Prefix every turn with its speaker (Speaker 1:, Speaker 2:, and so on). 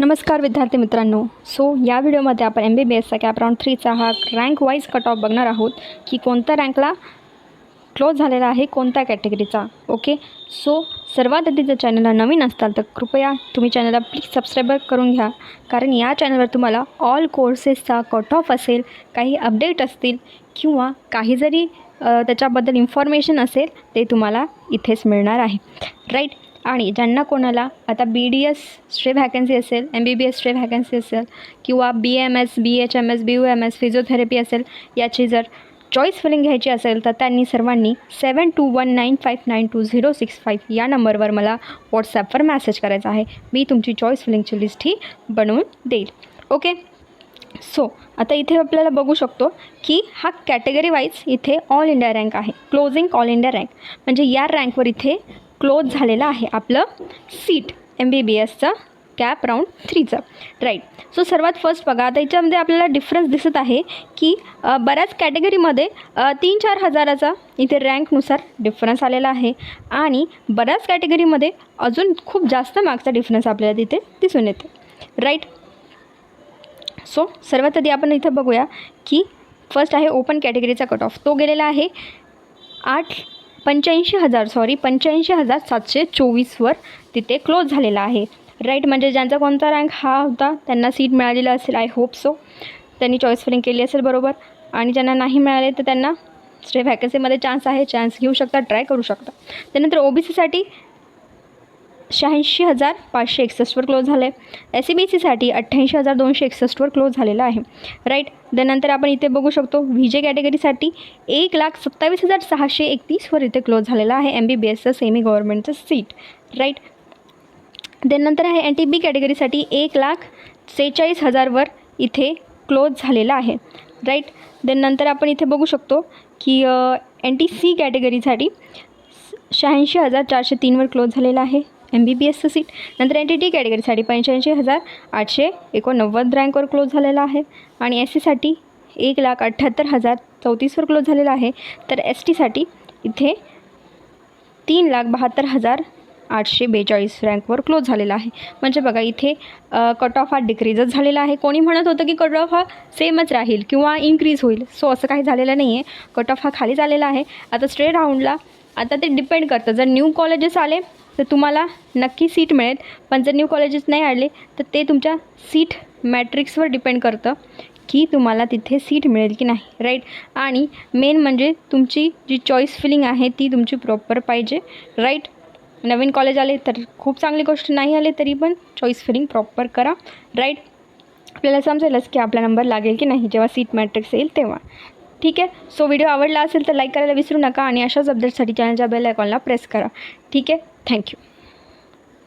Speaker 1: नमस्कार विद्यार्थी मित्रांनो. सो या व्हिडिओमध्ये आपण एम बी बी एसचा कॅप राऊंड थ्रीचा हा रँक वाईज कट ऑफ बघणार आहोत की कोणत्या रँकला क्लोज झालेला आहे कोणत्या कॅटेगरीचा ओके सो सर्वात आधी जर चॅनलला नवीन असताल तर कृपया तुम्ही चॅनलला प्लीज सबस्क्राईब करून घ्या. कारण या चॅनलवर तुम्हाला ऑल कोर्सेसचा कट ऑफ असेल काही अपडेट असतील किंवा काही जरी त्याच्याबद्दल इन्फॉर्मेशन असेल ते तुम्हाला इथेच मिळणार आहे. राईट आणि ज्यांना कोणाला आता B D S stray vacancy असेल M B B S stray vacancy असेल किंवा B M S B H M S B U M S physiotherapy असेल याची जर चॉईस फिलिंग घ्यायची असेल तर त्यांनी सर्वांनी seven two one nine five nine two zero six five या नंबरवर मला व्हॉट्सॲपवर मॅसेज करायचा आहे. मी तुमची चॉईस फिलिंगची लिस्ट ही बनवून देईल. ओके सो आता इथे आपल्याला बघू शकतो की हा कॅटेगरी वाईज इथे ऑल इंडिया रँक आहे. क्लोजिंग ऑल इंडिया रँक म्हणजे या रँकवर इथे क्लोज झालेलं आहे आपलं सीट एम बी बी एसचं कॅप राऊंड थ्रीचं राईट सो सर्वात फर्स्ट बघा आता याच्यामध्ये आपल्याला डिफरन्स दिसत आहे की बऱ्याच कॅटेगरीमध्ये तीन चार हजाराचा इथे रँकनुसार डिफरन्स आलेला आहे. आणि बऱ्याच कॅटेगरीमध्ये अजून खूप जास्त मार्क्सचा डिफरन्स आपल्याला तिथे दिसून येते. राईट सो सर्वात आधी आपण इथं बघूया की फर्स्ट आहे ओपन कॅटेगरीचा कट ऑफ तो गेलेला आहे आठ पंच्याऐंशी हजार सॉरी पंच्याऐंशी हजार सातशे चोवीसवर तिथे क्लोज झालेला आहे. राईट म्हणजे ज्यांचा कोणता रँक हा होता त्यांना सीट मिळालेला असेल आय होप सो त्यांनी चॉईस फिलिंग केली असेल बरोबर. आणि ज्यांना नाही मिळाले तर त्यांना स्टे व्हॅकन्सीमध्ये चान्स आहे चान्स घेऊ शकता ट्राय करू शकता. त्यानंतर ओ बी सीसाठी शहाऐंशी हजार पाचशे एकसष्टवर क्लोज झालं आहे एस सी बी सीसाठी अठ्ठ्याऐंशी हजार दोनशे एकसष्टवर क्लोज झालेलं आहे. राईट त्यानंतर आपण इथे बघू शकतो व्ही जे कॅटेगरीसाठी एक लाख सत्तावीस हजार सहाशे एकतीसवर इथे क्लोज झालेलं आहे एम बी बी एसचं सेमी गव्हर्नमेंटचं सीट राईट त्यानंतर आहे एन टी बी कॅटेगरीसाठी एक लाख सेहेचाळीस हजारवर इथे क्लोज झालेला आहे. राईट देन नंतर आपण इथे बघू शकतो की एन टी सी कॅटेगरीसाठी शहाऐंशी हजार चारशे तीनवर क्लोज झालेला आहे. एम बी बी एसचं सीट नंतर एन टी टी कॅटेगरीसाठी पंच्याऐंशी हजार आठशे एकोणनव्वद रँकवर क्लोज झालेला आहे. आणि एस सीसाठी एक लाख अठ्ठ्याहत्तर हजार चौतीसवर क्लोज झालेला आहे. तर एस टीसाठी इथे तीन लाख बहात्तर हजार आठशे बेचाळीस रँकवर क्लोज झालेला आहे. म्हणजे बघा इथे कट ऑफ हा डिक्रीजच झालेला आहे. कोणी म्हणत होतं की कट ऑफ हा सेमच राहील किंवा इन्क्रीज होईल? सो असं काही झालेलं नाही आहे कट ऑफ हा खाली झालेला आहे. आता स्ट्रेट राऊंडला आता ते डिपेंड करतं. जर न्यू कॉलेजेस आले तर तुम्हाला नक्की सीट मिळेल. पण जर न्यू कॉलेजेस नाही आले तर ते तुमच्या सीट मॅट्रिक्सवर डिपेंड करतं की तुम्हाला तिथे सीट मिळेल की नाही राईट आणि मेन म्हणजे तुमची जी चॉईस फिलिंग आहे ती तुमची प्रॉपर पाहिजे राईट नवीन कॉलेज आले तर खूप चांगली गोष्ट नाही आले तरी पण चॉईस फिलिंग प्रॉपर करा राईट आपल्याला समजेलच की आपला नंबर लागेल की नाही जेव्हा सीट मॅट्रिक्स येईल तेव्हा. ठीक आहे? सो व्हिडिओ आवडला असेल तर लाईक करायला विसरू नका आणि अशाच अपडेटसाठी चॅनलच्या बेल आयकॉनला प्रेस करा. ठीक आहे? थँक्यू